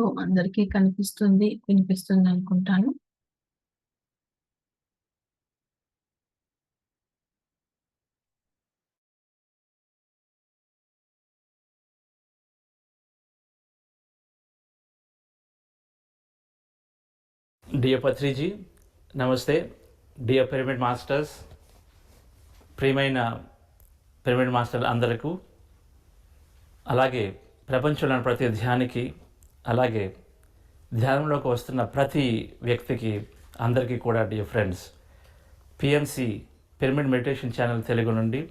So, అందరికీ కనిపిస్తుంది, వినిపిస్తుంది అనుకుంటాను. డియర్ పత్రిజీ నమస్తే డియర్ పిరమిడ్ మాస్టర్స్ ప్రియమైన పిరమిడ్ మాస్టర్లు అందరకు అలాగే ప్రపంచంలోని ప్రతి ధ్యానికి అలాగే ధ్యానంలోకి వస్తున్న ప్రతి వ్యక్తికి అందరికీ కూడా dear friends PMC pyramid meditation channel Telugu నుండి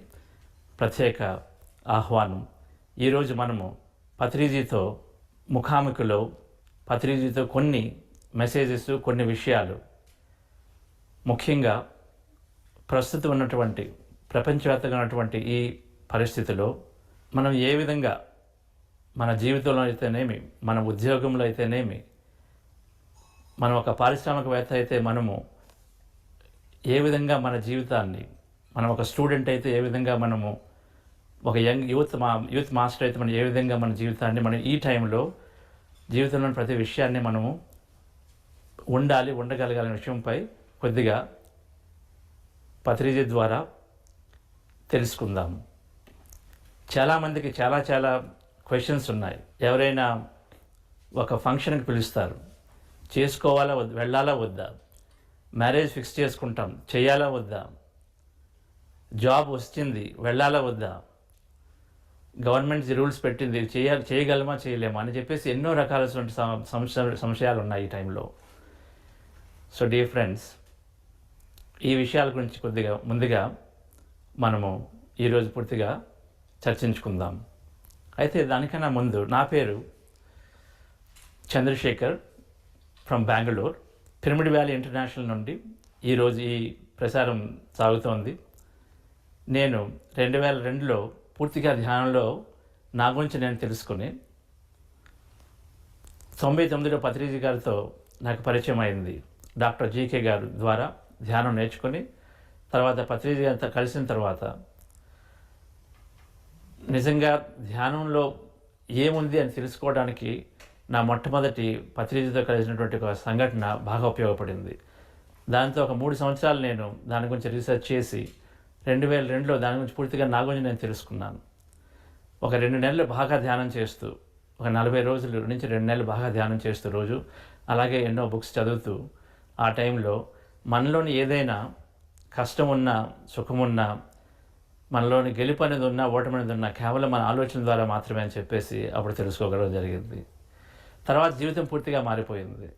ప్రత్యేక ఆహ్వానం. ఈరోజు మనము పత్రిజీతో ముఖాముఖిలో పత్రిజీతో కొన్ని మెసేజెస్ కొన్ని విషయాలు. ముఖ్యంగా ప్రస్తుతం ఉన్నటువంటి ప్రపంచవ్యాప్తంగా ఉన్నటువంటి ఈ పరిస్థితిలో మనం ఏ విధంగా మన జీవితంలో అయితేనేమి మన ఉద్యోగంలో అయితేనేమి మనం ఒక పారిశ్రామికవేత్త అయితే మనము ఏ విధంగా మన జీవితాన్ని మనం ఒక స్టూడెంట్ అయితే ఏ విధంగా మనము ఒక యంగ్ యూత్ మా యూత్ మాస్టర్ అయితే మనం ఏ విధంగా మన జీవితాన్ని మనం ఈ టైంలో జీవితంలోని ప్రతి విషయాన్ని మనము ఉండాలి ఉండగలగాలనే విషయంపై కొద్దిగా పత్రిక ద్వారా తెలుసుకుందాము. చాలామందికి చాలా చాలా క్వశ్చన్స్ ఉన్నాయి. ఎవరైనా ఒక ఫంక్షన్కి పిలుస్తారు. చేసుకోవాలా వద్ద? వెళ్ళాలా వద్దా? మ్యారేజ్ ఫిక్స్ చేసుకుంటాం. చేయాలా వద్దా? జాబ్ వచ్చింది వెళ్ళాలా వద్దా? గవర్నమెంట్ రూల్స్ పెట్టింది. చేయ చేయగలమా? చేయలేమా? అని చెప్పేసి ఎన్నో రకాలైనటువంటి సంశయాలు ఉన్నాయి ఈ టైంలో సో డియర్ ఫ్రెండ్స్ ఈ విషయాల గురించి కొద్దిగా ముందుగా మనము ఈరోజు పూర్తిగా చర్చించుకుందాం. అయితే దానికన్నా ముందు నా పేరు Chandrashekar from Bengaluru pyramid valley international నుండి ఈరోజు ఈ ప్రసారం సాగుతోంది. నేను రెండు వేల రెండులో పూర్తిగా ధ్యానంలో నా గురించి నేను తెలుసుకుని తొంభై తొమ్మిదిలో పత్రిజీ గారితో నాకు పరిచయం అయింది. డాక్టర్ జీకే గారు ద్వారా ధ్యానం నేర్చుకొని తర్వాత పత్రిజీ గారితో కలిసిన తర్వాత నిజంగా ధ్యానంలో ఏముంది అని తెలుసుకోవడానికి నా మొట్టమొదటి పత్రికతో కలిసినటువంటి ఒక సంఘటన బాగా ఉపయోగపడింది. దాంతో ఒక మూడు సంవత్సరాలు నేను దాని గురించి రీసెర్చ్ చేసి రెండు వేల రెండులో దాని గురించి పూర్తిగా నా గురించి నేను తెలుసుకున్నాను. ఒక రెండు నెలలు బాగా ధ్యానం చేస్తూ ఒక నలభై రోజులు నుంచి రెండు నెలలు బాగా ధ్యానం చేస్తూ రోజు అలాగే ఎన్నో బుక్స్ చదువుతూ ఆ టైంలో మనలోని ఏదైనా కష్టం ఉన్నా సుఖం మనలోని గెలుపు అనేది ఉన్నా ఓటమి అనేది ఉన్నా కేవలం మన ఆలోచన ద్వారా మాత్రమే అని చెప్పేసి అప్పుడు తెలుసుకోగలడం జరిగింది. తర్వాత జీవితం పూర్తిగా మారిపోయింది.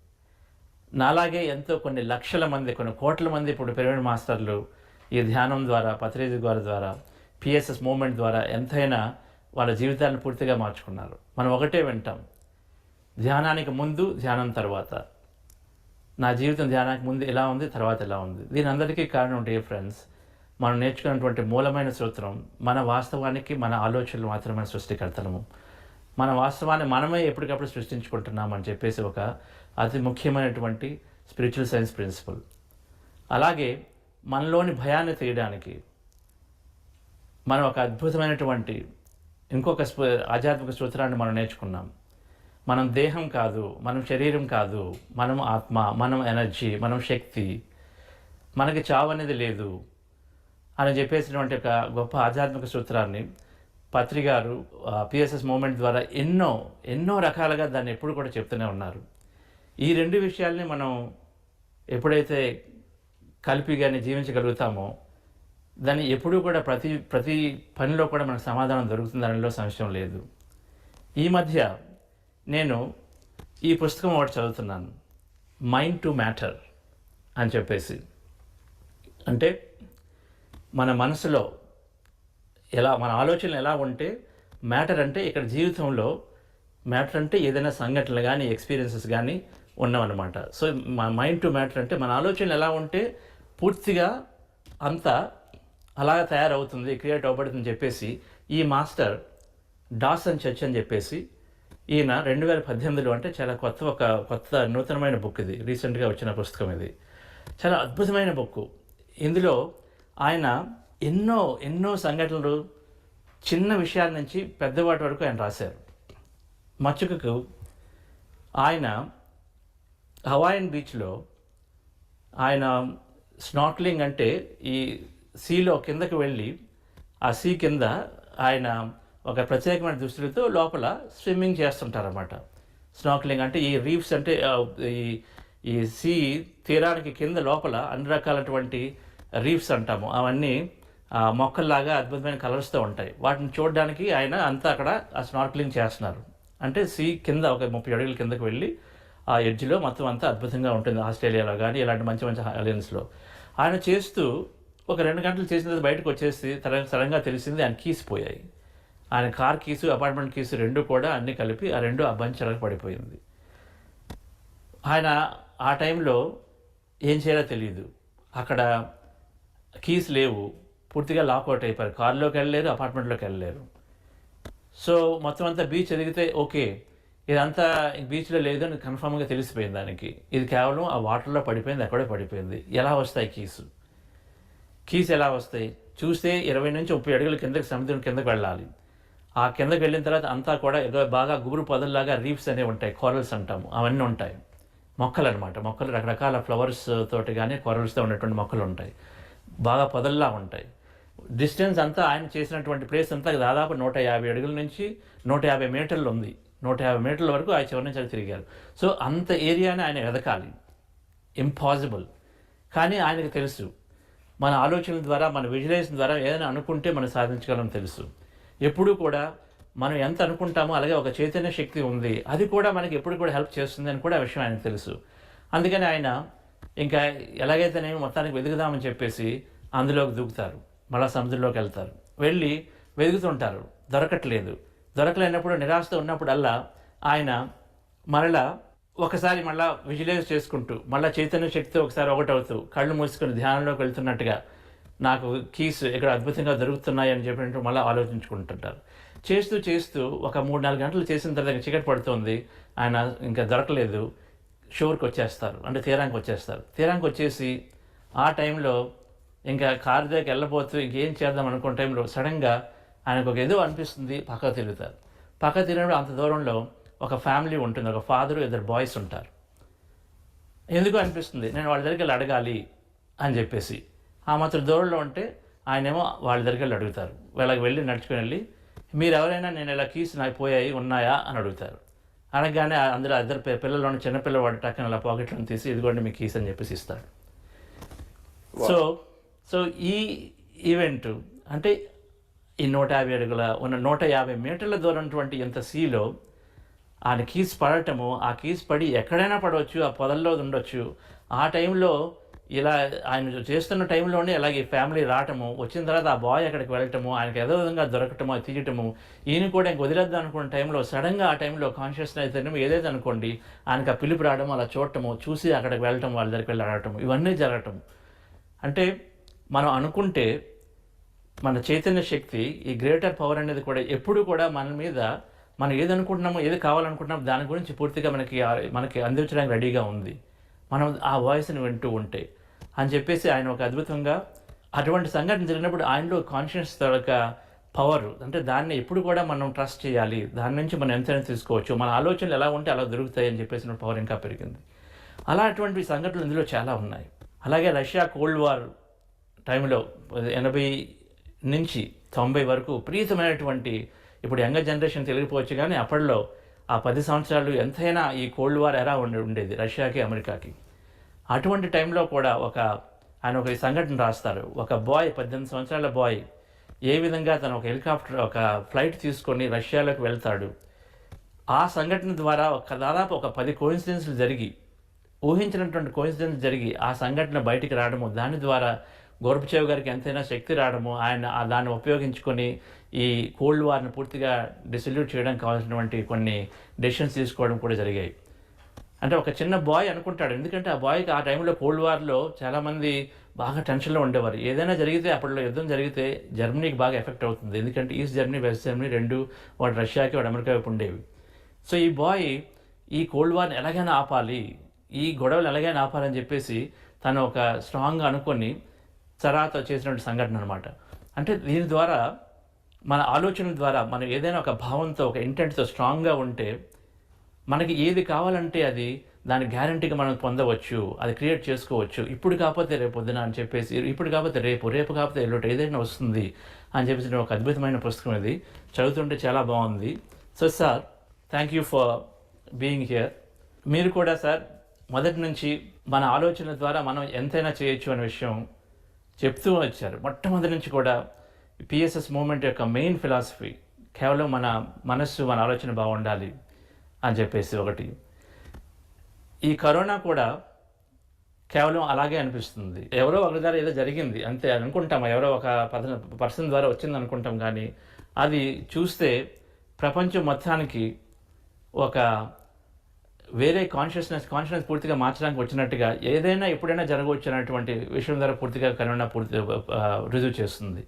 నాలాగే ఎంతో కొన్ని లక్షల మంది కొన్ని కోట్ల మంది ఇప్పుడు పిరమిడ్ మాస్టర్లు ఈ ధ్యానం ద్వారా పత్రిక ద్వారా ద్వారా పిఎస్ఎస్ మూమెంట్ ద్వారా ఎంతైనా వాళ్ళ జీవితాలను పూర్తిగా మార్చుకున్నారు. మనం ఒకటే వింటాం. ధ్యానానికి ముందు ధ్యానం తర్వాత. నా జీవితం ధ్యానానికి ముందు ఎలా ఉంది తర్వాత ఎలా ఉంది. దీని అందరికీ కారణం డే ఫ్రెండ్స్ మనం నేర్చుకున్నటువంటి మూలమైన సూత్రం మన వాస్తవానికి మన ఆలోచనలు మాత్రమే సృష్టికర్తలము. మన వాస్తవాన్ని మనమే ఎప్పటికప్పుడు సృష్టించుకుంటున్నామని చెప్పేసి ఒక అతి ముఖ్యమైనటువంటి స్పిరిచువల్ సైన్స్ ప్రిన్సిపల్. అలాగే మనలోని భయాన్ని తీయడానికి మనం ఒక అద్భుతమైనటువంటి ఇంకొక ఆధ్యాత్మిక సూత్రాన్ని మనం నేర్చుకున్నాం. మనం దేహం కాదు మనం శరీరం కాదు మనం ఆత్మ మనం ఎనర్జీ మనం శక్తి మనకి చావు అనేది లేదు. అని చెప్పేసినటువంటి ఒక గొప్ప ఆధ్యాత్మిక సూత్రాన్ని పత్రికారు పిఎస్ఎస్ మూమెంట్ ద్వారా ఎన్నో ఎన్నో రకాలుగా దాన్ని ఎప్పుడు కూడా చెప్తూనే ఉన్నారు. ఈ రెండు విషయాల్ని మనం ఎప్పుడైతే కలిపి కానీ జీవించగలుగుతామో దాన్ని ఎప్పుడూ కూడా ప్రతి ప్రతి పనిలో కూడా మనకు సమాధానం దొరుకుతుందనలో సంశయం లేదు. ఈ మధ్య నేను ఈ పుస్తకం ఒకటి చదువుతున్నాను మైండ్ టు మ్యాటర్ అని చెప్పేసి. అంటే మన మనసులో ఎలా మన ఆలోచనలు ఎలా ఉంటే మ్యాటర్ అంటే ఇక్కడ జీవితంలో మ్యాటర్ అంటే ఏదైనా సంఘటనలు కానీ ఎక్స్పీరియన్సెస్ కానీ ఉన్నామన్నమాట. సో మా మైండ్ టు మ్యాటర్ అంటే మన ఆలోచనలు ఎలా ఉంటే పూర్తిగా అంతా అలాగా తయారవుతుంది క్రియేట్ అవ్వబడుతుంది చెప్పేసి ఈ మాస్టర్ డాసన్ చర్చ్ అని చెప్పేసి ఈయన రెండు వేల పద్దెనిమిదిలో అంటే చాలా కొత్త ఒక కొత్త నూతనమైన బుక్ ఇది రీసెంట్గా వచ్చిన పుస్తకం ఇది. చాలా అద్భుతమైన బుక్ ఇందులో ఆయన ఎన్నో ఎన్నో సంఘటనలు చిన్న విషయాల నుంచి పెద్దవాటి వరకు ఆయన రాశారు. మచ్చుకకు ఆయన హవాయిన్ బీచ్లో ఆయన స్నార్క్లింగ్ అంటే ఈ సీలో కిందకి వెళ్ళి ఆ సీ కింద ఆయన ఒక ప్రత్యేకమైన దుస్తులతో లోపల స్విమ్మింగ్ చేస్తుంటారన్నమాట. స్నార్క్లింగ్ అంటే ఈ రీఫ్స్ అంటే ఈ ఈ సీ తీరానికి కింద లోపల అన్ని రకాలటువంటి రీఫ్స్ అంటాము. అవన్నీ ఆ, మొక్కల్లాగా అద్భుతమైన కలర్స్తో ఉంటాయి. వాటిని చూడడానికి ఆయన అంతా అక్కడ ఆ స్నార్క్లింగ్ చేస్తున్నారు. అంటే సీ కింద ఒక ముప్పై అడుగుల కిందకు వెళ్ళి ఆ ఎడ్జ్లో మొత్తం అంతా అద్భుతంగా ఉంటుంది. ఆస్ట్రేలియాలో కానీ ఇలాంటి మంచి మంచి ఐలాండ్స్లో. ఆయన చేస్తూ ఒక రెండు గంటలు చేసిన తర్వాత బయటకు వచ్చేసి తర- సడన్గా తెలిసింది ఆయన కీస్ పోయాయి. ఆయన కార్ కీసు అపార్ట్మెంట్ కీసు రెండు కూడా అన్నీ కలిపి ఆ రెండు ఆ బంచ్ పడిపోయింది. ఆయన ఆ టైంలో ఏం చేయాలో తెలియదు అక్కడ కీస్ లేవు. పూర్తిగా లాక్అవుట్ అయిపోయారు. కార్లోకి వెళ్ళలేరు అపార్ట్మెంట్లోకి వెళ్ళలేరు సో మొత్తం అంతా బీచ్ ఎదిగితే ఓకే. ఇదంతా బీచ్లో లేదు అని కన్ఫామ్గా తెలిసిపోయింది దానికి. ఇది కేవలం ఆ వాటర్లో పడిపోయింది అక్కడే పడిపోయింది. ఎలా వస్తాయి కీసు? కీస్ ఎలా వస్తాయి? చూస్తే ఇరవై నుంచి ముప్పై అడుగుల కిందకి సముద్రం కిందకి వెళ్ళాలి. ఆ కిందకి వెళ్ళిన తర్వాత అంతా కూడా ఏదో బాగా గుబురు పొదల్లాగా రీఫ్స్ అనేవి ఉంటాయి కొరల్స్ అంటాము. అవన్నీ ఉంటాయి. మొక్కలు అనమాట మొక్కలు రకరకాల ఫ్లవర్స్ తోటి కానీ కొరల్స్తో ఉన్నటువంటి మొక్కలు ఉంటాయి. బాగా పొదల్లా ఉంటాయి. డిస్టెన్స్ అంతా ఆయన చేసినటువంటి ప్లేస్ అంతా దాదాపు నూట యాభై అడుగుల నుంచి నూట యాభై మీటర్లు ఉంది. నూట యాభై మీటర్ల వరకు ఆయన చివరి నుంచి తిరిగారు. సో అంత ఏరియాని ఆయన వెదకాలి ఇంపాసిబుల్ కానీ ఆయనకు తెలుసు. మన ఆలోచనల ద్వారా మన విజువలైజేషన్ ద్వారా ఏదైనా అనుకుంటే మనం సాధించగలం తెలుసు. ఎప్పుడూ కూడా మనం ఎంత అనుకుంటామో అలాగే ఒక చైతన్య శక్తి ఉంది. అది కూడా మనకి ఎప్పుడు కూడా హెల్ప్ చేస్తుంది అని కూడా ఆ విషయం ఆయనకు తెలుసు. అందుకని ఆయన ఇంకా ఎలాగైతే నేను మొత్తానికి వెతుకుదామని చెప్పేసి అందులోకి దూకుతారు. మళ్ళా సముద్రంలోకి వెళ్తారు. వెళ్ళి వెతుకుతుంటారు. దొరకట్లేదు. దొరకలేనప్పుడు నిరాశతో ఉన్నప్పుడల్లా ఆయన మరలా ఒకసారి మళ్ళా విజువలైజ్ చేసుకుంటూ మళ్ళా చైతన్య శక్తితో ఒకసారి ఒకటవుతూ కళ్ళు మూసుకొని ధ్యానంలోకి వెళ్తున్నట్టుగా నాకు కీస్ ఇక్కడ అద్భుతంగా దొరుకుతున్నాయి అని చెప్పినట్టు మళ్ళీ ఆలోచించుకుంటుంటారు. చేస్తూ చేస్తూ ఒక మూడు నాలుగు గంటలు చేసిన తర్వాత ఇంకా చీకటి పడుతుంది. ఆయన ఇంకా దొరకలేదు. షోర్కి వచ్చేస్తారు. అంటే తీరానికి వచ్చేస్తారు. తీరానికి వచ్చేసి ఆ టైంలో ఇంకా కారు దగ్గరికి వెళ్ళబోతూ ఇంకేం చేద్దాం అనుకున్న టైంలో సడన్గా ఆయనకు ఒక ఏదో అనిపిస్తుంది. పక్క తిరుగుతారు. పక్క తిరిగినప్పుడు అంత దూరంలో ఒక ఫ్యామిలీ ఉంటుంది. ఒక ఫాదరు ఇద్దరు బాయ్స్ ఉంటారు. ఎందుకు అనిపిస్తుంది? నేను వాళ్ళ దగ్గరికి వెళ్ళి అడగాలి అని చెప్పేసి. ఆ మాత్రం దూరంలో ఉంటే ఆయనేమో వాళ్ళ దగ్గరికి వెళ్ళి అడుగుతారు. వాళ్ళకి వెళ్ళి నడుచుకుని వెళ్ళి మీరు ఎవరైనా నేను ఇలా కీస్ నాకు పోయాయి ఉన్నాయా? అని అడుగుతారు. అనగానే అందులో ఇద్దరు పి- పిల్లలు చిన్నపిల్లవాడు టక్కన అలా పాకెట్లో తీసి ఇదిగోండి మీ కీస్ అని చెప్పేసి ఇస్తాడు. సో సో ఈ ఈవెంట్ అంటే ఈ నూట యాభై అడుగుల ఉన్న నూట యాభై మీటర్ల దూరం ఉన్నటువంటి ఇంత సీలో ఆయన కీస్ పడటము ఆ కీస్ పడి ఎక్కడైనా పడవచ్చు ఆ పొదల్లో ఉండొచ్చు. ఆ టైంలో ఇలా ఆయన చేస్తున్న టైంలోనే అలాగే ఫ్యామిలీ రావటము వచ్చిన తర్వాత ఆ బాయ్ అక్కడికి వెళ్ళటము ఆయనకి ఏదో విధంగా దొరకటము అది తీయటము ఈయన కూడా ఇంక వదిలేద్దాం అనుకున్న టైంలో సడన్గా ఆ టైంలో కాన్షియస్నెస్ అయితేనేమో ఏదైతే అనుకోండి ఆయనకి ఆ పిలుపు రావడం అలా చూడటము చూసి అక్కడికి వెళ్ళటం వాళ్ళ దగ్గరికి వెళ్ళి అడగటం ఇవన్నీ జరగటం అంటే మనం అనుకుంటే మన చైతన్య శక్తి ఈ గ్రేటర్ పవర్ అనేది కూడా ఎప్పుడు కూడా మన మీద మనం ఏది అనుకుంటున్నామో ఏది కావాలనుకుంటున్నామో దాని గురించి పూర్తిగా మనకి మనకి అందించడానికి రెడీగా ఉంది. మనం ఆ వాయిస్ని వింటూ ఉంటే అని చెప్పేసి ఆయన ఒక అద్భుతంగా అటువంటి సంఘటన జరిగినప్పుడు ఆయనలో కాన్షియస్ తొలక పవర్ అంటే దాన్ని ఎప్పుడు కూడా మనం ట్రస్ట్ చేయాలి. దాని నుంచి మనం ఎంతైనా తీసుకోవచ్చు. మన ఆలోచనలు ఎలా ఉంటే అలా దొరుకుతాయి అని చెప్పేసిన పవర్ ఇంకా పెరిగింది. అలా అటువంటి సంఘటనలు ఇందులో చాలా ఉన్నాయి. అలాగే రష్యా కోల్డ్ వార్ టైంలో ఎనభై నుంచి తొంభై వరకు ప్రీతమైనటువంటి ఇప్పుడు యంగ జనరేషన్ తెలియకపోవచ్చు కానీ అప్పట్లో ఆ పది సంవత్సరాలు ఎంతైనా ఈ కోల్డ్ వార్ ఎలా ఉండి ఉండేది రష్యాకి అమెరికాకి. అటువంటి టైంలో కూడా ఒక ఆయన ఒక సంఘటన రాస్తారు. ఒక బాయ్ పద్దెనిమిది సంవత్సరాల బాయ్ ఏ విధంగా తను ఒక హెలికాప్టర్ ఒక ఫ్లైట్ తీసుకొని రష్యాలోకి వెళ్తాడు. ఆ సంఘటన ద్వారా ఒక దాదాపు ఒక పది కోయిన్సిడెన్స్లు జరిగి ఊహించినటువంటి కోయిన్సిడెన్స్ జరిగి ఆ సంఘటన బయటికి రావడము దాని ద్వారా గోర్బచేవ్ గారికి ఎంతైనా శక్తి రావడము ఆయన దాన్ని ఉపయోగించుకొని ఈ కోల్డ్ వార్ని పూర్తిగా డిసల్యూట్ చేయడానికి కావాల్సినటువంటి కొన్ని డెసిషన్స్ తీసుకోవడం కూడా జరిగాయి. అంటే ఒక చిన్న బాయ్ అనుకుంటాడు. ఎందుకంటే ఆ బాయ్కి ఆ టైంలో కోల్డ్ వార్లో చాలామంది బాగా టెన్షన్లో ఉండేవారు. ఏదైనా జరిగితే అప్పట్లో యుద్ధం జరిగితే జర్మనీకి బాగా ఎఫెక్ట్ అవుతుంది. ఎందుకంటే ఈస్ట్ జర్మనీ వెస్ట్ జర్మనీ రెండు వాడు రష్యాకి వాడు అమెరికా వైపు ఉండేవి. సో ఈ బాయ్ ఈ కోల్డ్ వార్ని ఎలాగైనా ఆపాలి ఈ గొడవలు ఎలాగైనా ఆపాలని చెప్పేసి తను ఒక స్ట్రాంగ్గా అనుకొని తర్వాత చేసినటువంటి సంఘటన అనమాట అంటే దీని ద్వారా మన ఆలోచనల ద్వారా మనం ఏదైనా ఒక భావంతో ఒక ఇంటెంట్తో స్ట్రాంగ్గా ఉంటే మనకి ఏది కావాలంటే అది దాని గ్యారంటీగా మనం పొందవచ్చు అది క్రియేట్ చేసుకోవచ్చు. ఇప్పుడు కాకపోతే రేపు పొద్దున అని చెప్పేసి ఇప్పుడు కాకపోతే రేపు రేపు కాకపోతే ఎల్లుంటి ఏదైనా వస్తుంది అని చెప్పేసి ఒక అద్భుతమైన పుస్తకం ఇది. చదువుతుంటే చాలా బాగుంది. So sir thank you for being here మీరు కూడా సార్ మొదటి నుంచి మన ఆలోచన ద్వారా మనం ఎంతైనా చేయొచ్చు అనే విషయం చెప్తూ వచ్చారు. మొట్టమొదటి నుంచి కూడా పిఎస్ఎస్ మూమెంట్ యొక్క మెయిన్ ఫిలాసఫీ కేవలం మన మనస్సు మన ఆలోచన బాగుండాలి అని చెప్పేసి ఒకటి. ఈ కరోనా కూడా కేవలం అలాగే అనిపిస్తుంది. ఎవరో ఒకరి ద్వారా ఏదో జరిగింది అంతే అనుకుంటాం. ఎవరో ఒక పర్సన్ ద్వారా వచ్చింది అనుకుంటాం కానీ అది చూస్తే ప్రపంచం మొత్తానికి ఒక వేరే కాన్షియస్నెస్ కాన్షియస్నెస్ పూర్తిగా మార్చడానికి వచ్చినట్టుగా ఏదైనా ఎప్పుడైనా జరగవచ్చు అనేటువంటి విషయం ద్వారా పూర్తిగా కరోనా పూర్తి రుజువు చేస్తుంది.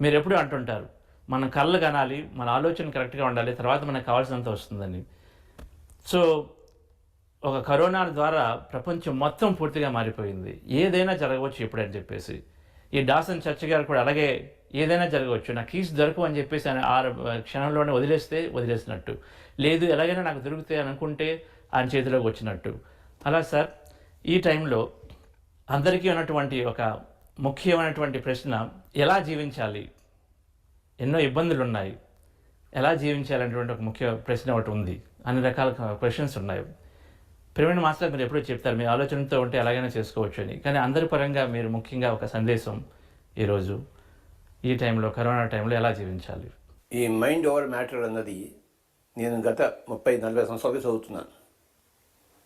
మీరు ఎప్పుడూ అంటుంటారు మన కళ్ళు కనాలి మన ఆలోచన కరెక్ట్గా ఉండాలి తర్వాత మనకు కావాల్సినంత వస్తుందని. సో ఒక కరోనా ద్వారా ప్రపంచం మొత్తం పూర్తిగా మారిపోయింది. ఏదైనా జరగవచ్చు ఇప్పుడని చెప్పేసి. ఈ డాసన్ చర్చ్ గారు కూడా అలాగే ఏదైనా జరగవచ్చు నాకు కీస్ దొరకవు అని చెప్పేసి ఆయన ఆ క్షణంలోనే వదిలేస్తే వదిలేసినట్టు. లేదు ఎలాగైనా నాకు దొరుకుతాయి అనుకుంటే ఆయన చేతిలోకి వచ్చినట్టు. అలా సార్ ఈ టైంలో అందరికీ ఉన్నటువంటి ఒక ముఖ్యమైనటువంటి ప్రశ్న ఎలా జీవించాలి? ఎన్నో ఇబ్బందులు ఉన్నాయి ఎలా జీవించాలనేటువంటి ఒక ముఖ్య ప్రశ్న ఒకటి ఉంది. అన్ని రకాల క్వశ్చన్స్ ఉన్నాయి. ప్రవీణ్ మాస్టర్ మీరు ఎప్పుడూ చెప్తారు మీ ఆలోచనతో ఉంటే ఎలాగైనా చేసుకోవచ్చు అని కానీ అందరి పరంగా మీరు ముఖ్యంగా ఒక సందేశం ఈరోజు ఈ టైంలో కరోనా టైంలో ఎలా జీవించాలి? ఈ మైండ్ ఓవర్ మ్యాటర్ అన్నది నేను గత ముప్పై నలభై సంవత్సరాలకి చదువుతున్నాను.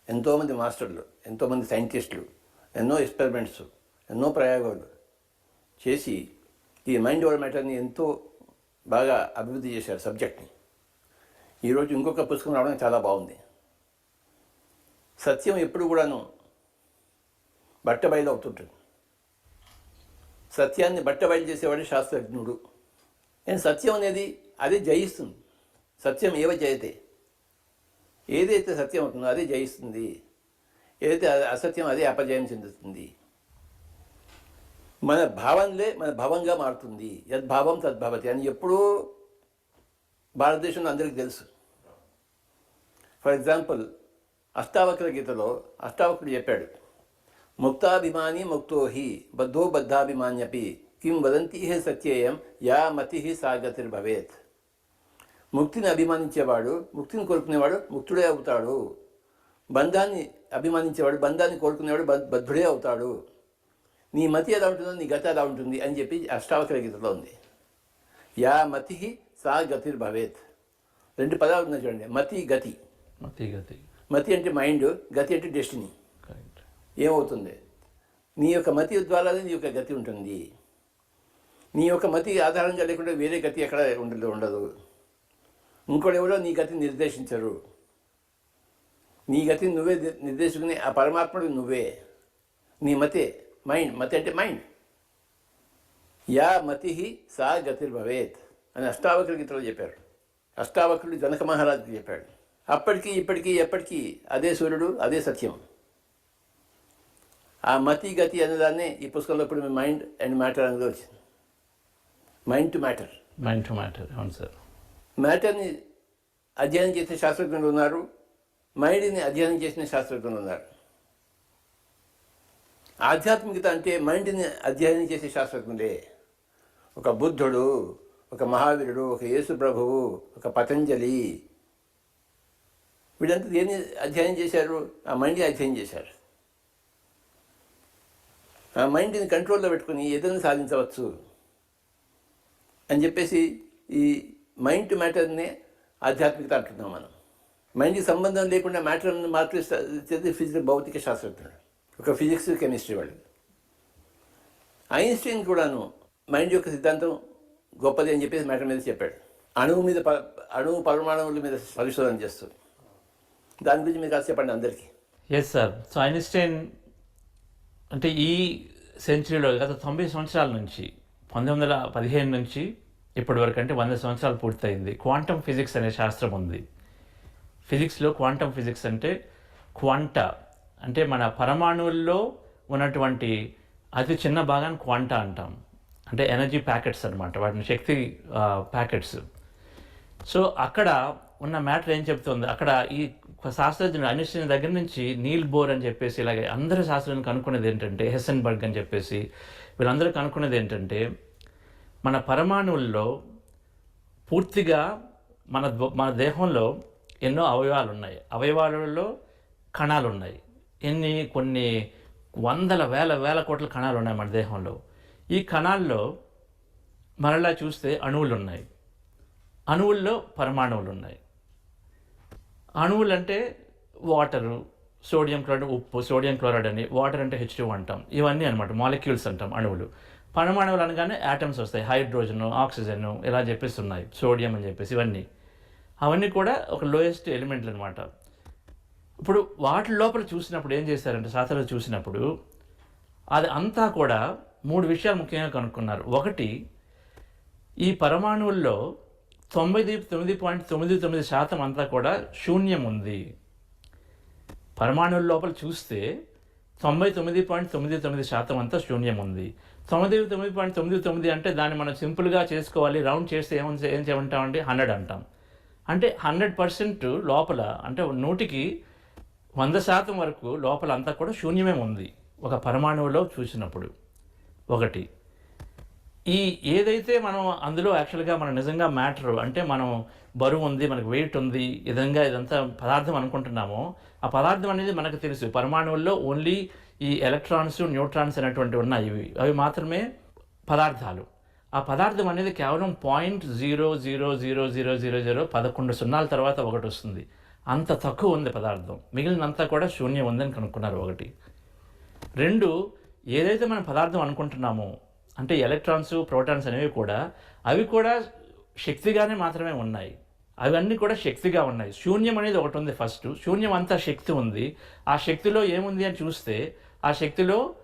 ఎంతోమంది మాస్టర్లు ఎంతోమంది సైంటిస్టులు ఎన్నో ఎక్స్పెరిమెంట్స్ ఎన్నో ప్రయోగాలు చేసి ఈ మైండ్ ఓవర్ మ్యాటర్ని ఎంతో బాగా అభివృద్ధి చేశారు సబ్జెక్ట్ని. ఈరోజు ఇంకొక పుస్తకం రావడం చాలా బాగుంది. సత్యం ఎప్పుడు కూడాను బట్టబయలు అవుతుంటుంది. సత్యాన్ని బట్టబయలు చేసేవాడు శాస్త్రజ్ఞుడు. అండ్ సత్యం అనేది అదే జయిస్తుంది. సత్యం ఏవ జయతే? ఏదైతే సత్యం అవుతుందో అదే జయిస్తుంది. ఏదైతే అసత్యం అదే అపజయం చెందుతుంది. మన భావంలే మన భావంగా మారుతుంది. యద్భావం తద్భవతి అని ఎప్పుడూ భారతదేశంలో అందరికీ తెలుసు. ఫర్ ఎగ్జాంపుల్ అష్టావక్ర గీతలో అష్టావక్రుడు చెప్పాడు ముక్తాభిమాని ముక్తోహి బద్ధో బద్ధాభిమాన్యపి కిం వదంతి హే సత్యేయం యా మతి సాగతిర్భవేత్. ముక్తిని అభిమానించేవాడు ముక్తిని కోరుకునేవాడు ముక్తుడే అవుతాడు. బంధాన్ని అభిమానించేవాడు బంధాన్ని కోరుకునేవాడు బద్ధుడే అవుతాడు. నీ మతి ఎలా ఉంటుందో నీ గతి ఎలా ఉంటుంది అని చెప్పి అష్టావక్ర గీతలో ఉంది. యా మతి సా గతిర్భవేత్. రెండు పదాలు ఉన్నాయి చూడండి. మతి గతి. మతి గతి. మతి అంటే మైండ్ గతి అంటే డెస్టినీ. ఏమవుతుంది? నీ యొక్క మతి ద్వారానే నీ యొక్క గతి ఉంటుంది. నీ యొక్క మతి ఆధారంగా లేకుండా వేరే గతి ఎక్కడ ఉండదు ఉండదు. ఇంకోటి ఎవరో నీ గతిని నిర్దేశించరు. నీ గతిని నువ్వే నిర్దేశించుకునే ఆ పరమాత్ముడు నువ్వే. నీ మతే. మైండ్ మతి అంటే మైండ్ యా మతి సా గతిర్భవేత్ అని అష్టావక్ర గీతలో చెప్పారు. అష్టావక్రుడు జనక మహారాజుకి చెప్పాడు. అప్పటికి ఇప్పటికీ ఎప్పటికీ అదే సూర్యుడు అదే సత్యం. ఆ మతి గతి అనేదాన్నే ఈ పుస్తకంలో ఇప్పుడు మైండ్ అండ్ మ్యాటర్ అనేది వచ్చింది. Mind to matter mind to matter అవును సార్. మ్యాటర్ని అధ్యయనం చేసే శాస్త్రజ్ఞులు ఉన్నారు. మైండ్ని అధ్యయనం చేసిన శాస్త్రజ్ఞులు ఉన్నారు. ఆధ్యాత్మికత అంటే మైండ్ని అధ్యయనం చేసే శాస్త్రజ్ఞులే ఒక బుద్ధుడు ఒక మహావీరుడు ఒక యేసు ప్రభువు ఒక పతంజలి వీళ్ళంతా దేన్ని అధ్యయనం చేశారు? ఆ మైండ్ని అధ్యయనం చేశారు. ఆ మైండ్ని కంట్రోల్లో పెట్టుకుని ఏదైనా సాధించవచ్చు అని చెప్పేసి ఈ మైండ్ టు మ్యాటర్నే ఆధ్యాత్మికత అంటున్నాం మనం. మైండ్కి సంబంధం లేకుండా మ్యాటర్ని మార్పు చేస్తే భౌతిక శాస్త్రజ్ఞుడు ఒక ఫిజిక్స్ కెమిస్ట్రీ వాళ్ళు. ఐన్స్టీన్ కూడాను మైండ్ యొక్క సిద్ధాంతం గొప్పది అని చెప్పేసి మ్యాటర్ మీద చెప్పాడు. అణువు మీద ప- అణువు పరమాణువుల మీద పరిశోధన చేస్తుంది దాని గురించి మీరు కాస్త చెప్పండి అందరికీ. ఎస్ సార్ సో ఐన్స్టైన్ అంటే ఈ సెంచరీలో గత తొంభై సంవత్సరాల నుంచి పంతొమ్మిది వందల పదిహేను నుంచి ఇప్పటి వరకు అంటే వంద సంవత్సరాలు పూర్తయింది. క్వాంటమ్ ఫిజిక్స్ అనే శాస్త్రం ఉంది. ఫిజిక్స్లో క్వాంటమ్ ఫిజిక్స్ అంటే క్వాంటా. అంటే మన పరమాణువుల్లో ఉన్నటువంటి అతి చిన్న భాగాన్ని క్వాంటా అంటాం. అంటే ఎనర్జీ ప్యాకెట్స్ అనమాట వాటిని శక్తి ప్యాకెట్స్. సో అక్కడ ఉన్న మ్యాటర్ ఏం చెప్తుంది? అక్కడ ఈ శాస్త్రజ్ఞుడు ఐన్స్టీన్ దగ్గర నుంచి నీల్ బోర్ అని చెప్పేసి ఇలాగే అందరు శాస్త్రజ్ఞులు కనుక్కునేది ఏంటంటే హెసన్బర్గ్ అని చెప్పేసి వీళ్ళందరూ కనుక్కునేది ఏంటంటే మన పరమాణువుల్లో పూర్తిగా మన మన దేహంలో ఎన్నో అవయవాలు ఉన్నాయి. అవయవాలలో కణాలు ఉన్నాయి ఎన్ని కొన్ని వందల వేల వేల కోట్ల కణాలు ఉన్నాయి మన దేహంలో. ఈ కణాల్లో మరలా చూస్తే అణువులు ఉన్నాయి అణువుల్లో పరమాణువులు ఉన్నాయి అణువులు అంటే వాటరు సోడియం క్లోరైడ్ ఉప్పు సోడియం క్లోరైడ్ అని వాటర్ అంటే హెచ్ అంటాం. ఇవన్నీ అనమాట మాలిక్యూల్స్ అంటాం అణువులు. పరమాణువులు అనగానే యాటమ్స్ వస్తాయి హైడ్రోజన్ ఆక్సిజన్ ఇలా చెప్పేసి ఉన్నాయి సోడియం అని చెప్పేసి ఇవన్నీ. అవన్నీ కూడా ఒక లోయెస్ట్ ఎలిమెంట్లు అనమాట ఇప్పుడు వాటి లోపల చూసినప్పుడు ఏం చేశారంటే శాస్త్రాలు చూసినప్పుడు అది అంతా కూడా మూడు విషయాలు ముఖ్యంగా కనుక్కున్నారు. ఒకటి ఈ పరమాణువుల్లో తొంభై తొమ్మిది పాయింట్ తొమ్మిది తొమ్మిది శాతం అంతా కూడా శూన్యం ఉంది. పరమాణువుల లోపల చూస్తే తొంభై తొమ్మిది పాయింట్ తొమ్మిది తొమ్మిది శాతం అంతా శూన్యం ఉంది. తొమ్మిది తొమ్మిది పాయింట్ తొమ్మిది తొమ్మిది అంటే దాన్ని మనం సింపుల్గా చేసుకోవాలి రౌండ్ చేస్తే ఏమని ఏం చేయమంటామండి హండ్రెడ్ అంటాం. అంటే హండ్రెడ్ పర్సెంట్ లోపల అంటే నూటికి వంద శాతం వరకు లోపల అంతా కూడా శూన్యమే ఉంది ఒక పరమాణువులో చూసినప్పుడు. ఒకటి ఈ ఏదైతే మనం అందులో యాక్చువల్గా మనం నిజంగా మ్యాటర్ అంటే మనం బరువు ఉంది మనకు వెయిట్ ఉంది విధంగా ఇదంతా పదార్థం అనుకుంటున్నామో ఆ పదార్థం అనేది మనకు తెలుసు. పరమాణువుల్లో ఓన్లీ ఈ ఎలక్ట్రాన్స్ న్యూట్రాన్స్ అనేటువంటి ఉన్నాయి. ఇవి అవి మాత్రమే పదార్థాలు. ఆ పదార్థం అనేది కేవలం point zero zero zero zero zero zero పదకొండు సున్నాల తర్వాత ఒకటి వస్తుంది. అంత తక్కువ ఉంది పదార్థం. మిగిలినంతా కూడా శూన్యం ఉందని కనుక్కున్నారు ఒకటి. రెండు ఏదైతే మనం పదార్థం అనుకుంటున్నామో అంటే ఎలక్ట్రాన్స్ ప్రోటాన్స్ అనేవి కూడా అవి కూడా శక్తిగానే మాత్రమే ఉన్నాయి. అవన్నీ కూడా శక్తిగా ఉన్నాయి. శూన్యం అనేది ఒకటి ఉంది ఫస్ట్ శూన్యం అంతా శక్తి ఉంది. ఆ శక్తిలో ఏముంది అని చూస్తే ఆ శక్తిలో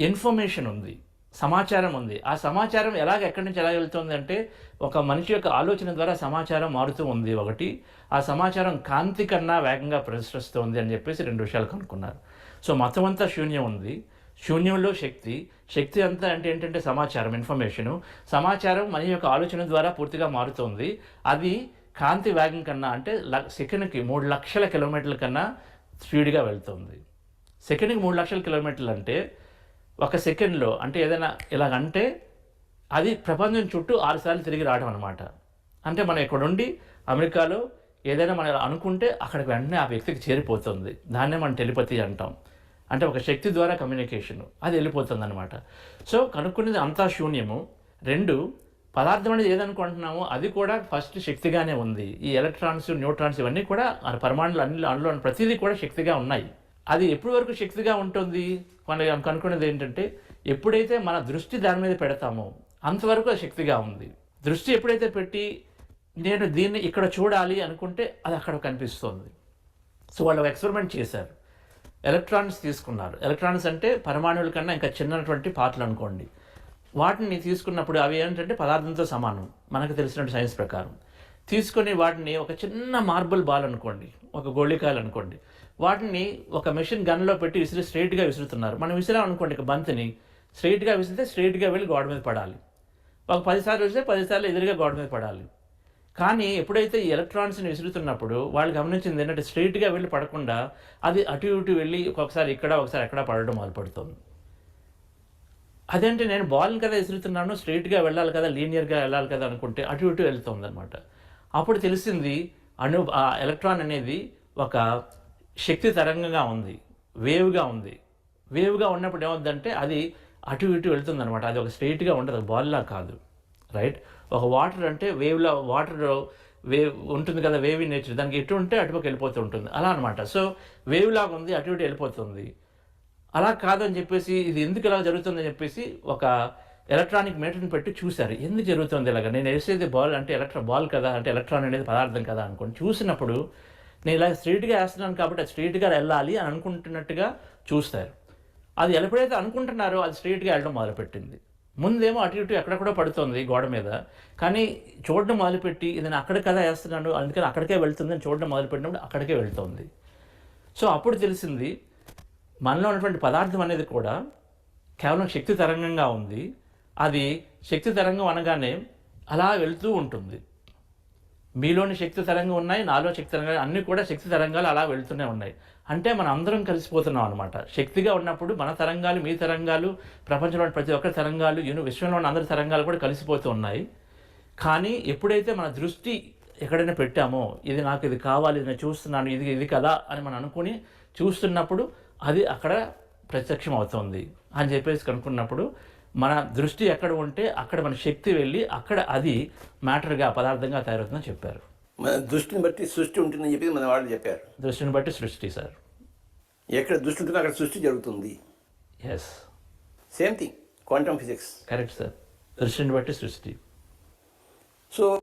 ఇన్ఫర్మేషన్ ఉంది. సమాచారం ఉంది. ఆ సమాచారం ఎలాగ ఎక్కడి నుంచి ఎలా వెళ్తుంది అంటే ఒక మనిషి యొక్క ఆలోచన ద్వారా సమాచారం మారుతూ ఉంది ఒకటి. ఆ సమాచారం కాంతి కన్నా వేగంగా ప్రసరిస్తుంది అని చెప్పేసి రెండు విషయాలు కనుక్కున్నారు. సో మతం అంతా శూన్యం ఉంది. శూన్యంలో శక్తి. శక్తి అంతా అంటే ఏంటంటే సమాచారం ఇన్ఫర్మేషను. సమాచారం మన యొక్క ఆలోచన ద్వారా పూర్తిగా మారుతుంది. అది కాంతి వేగం కన్నా అంటే ల సెకండ్కి మూడు లక్షల కిలోమీటర్ల కన్నా స్పీడ్గా వెళ్తుంది. సెకండ్కి మూడు లక్షల కిలోమీటర్లు అంటే ఒక సెకండ్లో అంటే ఏదైనా ఇలాగంటే అది ప్రపంచం చుట్టూ ఆరుసార్లు తిరిగి రావడం అనమాట అంటే మనం ఇక్కడ ఉండి అమెరికాలో ఏదైనా మనం ఇలా అనుకుంటే అక్కడికి వెంటనే ఆ వ్యక్తికి చేరిపోతుంది. దాన్నే మనం టెలిపతి అంటాం. అంటే ఒక శక్తి ద్వారా కమ్యూనికేషన్. అది వెళ్ళిపోతుంది అనమాట సో కనుక్కునేది అంతా శూన్యము. రెండు పదార్థం అనేది ఏదనుకుంటున్నామో అది కూడా ఫస్ట్ శక్తిగానే ఉంది. ఈ ఎలక్ట్రాన్స్ న్యూట్రాన్స్ ఇవన్నీ కూడా ఆ పరమాణులు అన్ని అందులో ప్రతిదీ కూడా శక్తిగా ఉన్నాయి. అది ఎప్పటి వరకు శక్తిగా ఉంటుంది? మనం కనుక్కునేది ఏంటంటే ఎప్పుడైతే మన దృష్టి దాని మీద పెడతామో అంతవరకు అది శక్తిగా ఉంది. దృష్టి ఎప్పుడైతే పెట్టి నేను దీన్ని ఇక్కడ చూడాలి అనుకుంటే అది అక్కడ కనిపిస్తుంది. సో వాళ్ళు ఎక్స్పెరిమెంట్ చేశారు. ఎలక్ట్రాన్స్ తీసుకున్నారు. ఎలక్ట్రాన్స్ అంటే పరమాణువుల కన్నా ఇంకా చిన్నటువంటి పార్ట్లు అనుకోండి. వాటిని తీసుకున్నప్పుడు అవి ఏంటంటే పదార్థంతో సమానం. మనకు తెలిసినట్టు సైన్స్ ప్రకారం. తీసుకొని వాటిని ఒక చిన్న మార్బుల్ బాల్ అనుకోండి. ఒక గోళికాయలు అనుకోండి. వాటిని ఒక మెషిన్ గన్లో పెట్టి విసిరి స్ట్రైట్గా విసురుతున్నారు. మనం విసిరాం అనుకోండి ఒక బంతిని. స్ట్రైట్గా విసిరితే స్ట్రైట్గా వెళ్ళి గోడ మీద పడాలి. ఒక పదిసార్లు విసిరితే పదిసార్లు ఎదురుగా గోడ మీద పడాలి. కానీ ఎప్పుడైతే ఈ ఎలక్ట్రాన్స్ని విసురుతున్నప్పుడు వాళ్ళు గమనించింది ఏంటంటే స్ట్రైట్గా వెళ్ళి పడకుండా అది అటు ఇటు వెళ్ళి ఒక్కొక్కసారి ఇక్కడ ఒకసారి ఎక్కడ పడడం మొదలుపడుతుంది. అదేంటి నేను బాల్ని కదా విసురుతున్నాను స్ట్రైట్గా వెళ్ళాలి కదా లీనియర్గా వెళ్ళాలి కదా అనుకుంటే అటు ఇటు వెళ్తుంది అనమాట అప్పుడు తెలిసింది అణు ఆ ఎలక్ట్రాన్ అనేది ఒక శక్తి తరంగంగా ఉంది. వేవ్గా ఉంది. వేవ్గా ఉన్నప్పుడు ఏమవుద్దంటే అది అటు ఇటు వెళుతుంది అనమాట అది ఒక స్ట్రైట్గా ఉండదు బాల్లా కాదు. రైట్? ఒక వాటర్ అంటే వేవ్లా వాటర్ వేవ్ ఉంటుంది కదా వేవ్ నేచర్. దానికి ఎటు ఉంటే అటుపక్క వెళ్ళిపోతూ ఉంటుంది. అలా అనమాట సో వేవ్ లాగా ఉంది అటు ఇటు వెళ్ళిపోతుంది. అలా కాదని చెప్పేసి ఇది ఎందుకు ఇలా జరుగుతుందని చెప్పేసి ఒక ఎలక్ట్రానిక్ మీటర్ని పెట్టి చూశారు. ఎందుకు జరుగుతుంది ఇలాగ? నేను వేసేది బాల్ అంటే ఎలక్ట్రా బాల్ కదా అంటే ఎలక్ట్రాన్ అనేది పదార్థం కదా అనుకోండి. చూసినప్పుడు నేను ఇలా స్ట్రీట్గా వేస్తున్నాను కాబట్టి అది స్ట్రీట్గా వెళ్ళాలి అని అనుకుంటున్నట్టుగా చూస్తారు. అది ఎప్పుడైతే అనుకుంటున్నారో అది స్ట్రీట్గా వెళ్ళడం మొదలుపెట్టింది. ముందేమో అటు ఇటు ఎక్కడెక్కడో పడుతుంది గోడ మీద. కానీ చూడడం మొదలుపెట్టి ఇది నేను అక్కడ కదా వేస్తున్నాను అందుకని అక్కడికే వెళ్తుందని చూడడం మొదలుపెట్టినప్పుడు అక్కడికే వెళ్తుంది. సో అప్పుడు తెలిసింది మనలో ఉన్నటువంటి పదార్థం అనేది కూడా కేవలం శక్తి తరంగంగా ఉంది. అది శక్తి తరంగం అనగానే అలా వెళ్తూ ఉంటుంది. మీలోని శక్తి తరంగం ఉన్నాయి నాలో శక్తి తరంగాలు అన్నీ కూడా శక్తి తరంగాలు అలా వెళ్తూనే ఉన్నాయి. అంటే మనం అందరం కలిసిపోతున్నాం అనమాట శక్తిగా ఉన్నప్పుడు మన తరంగాలు మీ తరంగాలు ప్రపంచంలోని ప్రతి ఒక్కరి తరంగాలు యూని విశ్వంలోని అందరి తరంగాలు కూడా కలిసిపోతూ ఉన్నాయి. కానీ ఎప్పుడైతే మన దృష్టి ఎక్కడైనా పెట్టామో ఇది నాకు ఇది కావాలి ఇది నేను చూస్తున్నాను ఇది ఇది కదా అని మనం అనుకుని చూస్తున్నప్పుడు అది అక్కడ ప్రత్యక్షం అవుతుంది అని చెప్పేసి కనుక్కున్నప్పుడు మన దృష్టి ఎక్కడ ఉంటే అక్కడ మన శక్తి వెళ్ళి అక్కడ అది మ్యాటర్గా పదార్థంగా తయారవుతుందని చెప్పారు. మన దృష్టిని బట్టి సృష్టి ఉంటుందని చెప్పి మన వాళ్ళు చెప్పారు. దృష్టిని బట్టి సృష్టి సార్. ఎక్కడ దృష్టి ఉంటుందో అక్కడ సృష్టి జరుగుతుంది. Yes same thing quantum physics correct sir దృష్టిని బట్టి సృష్టి. సో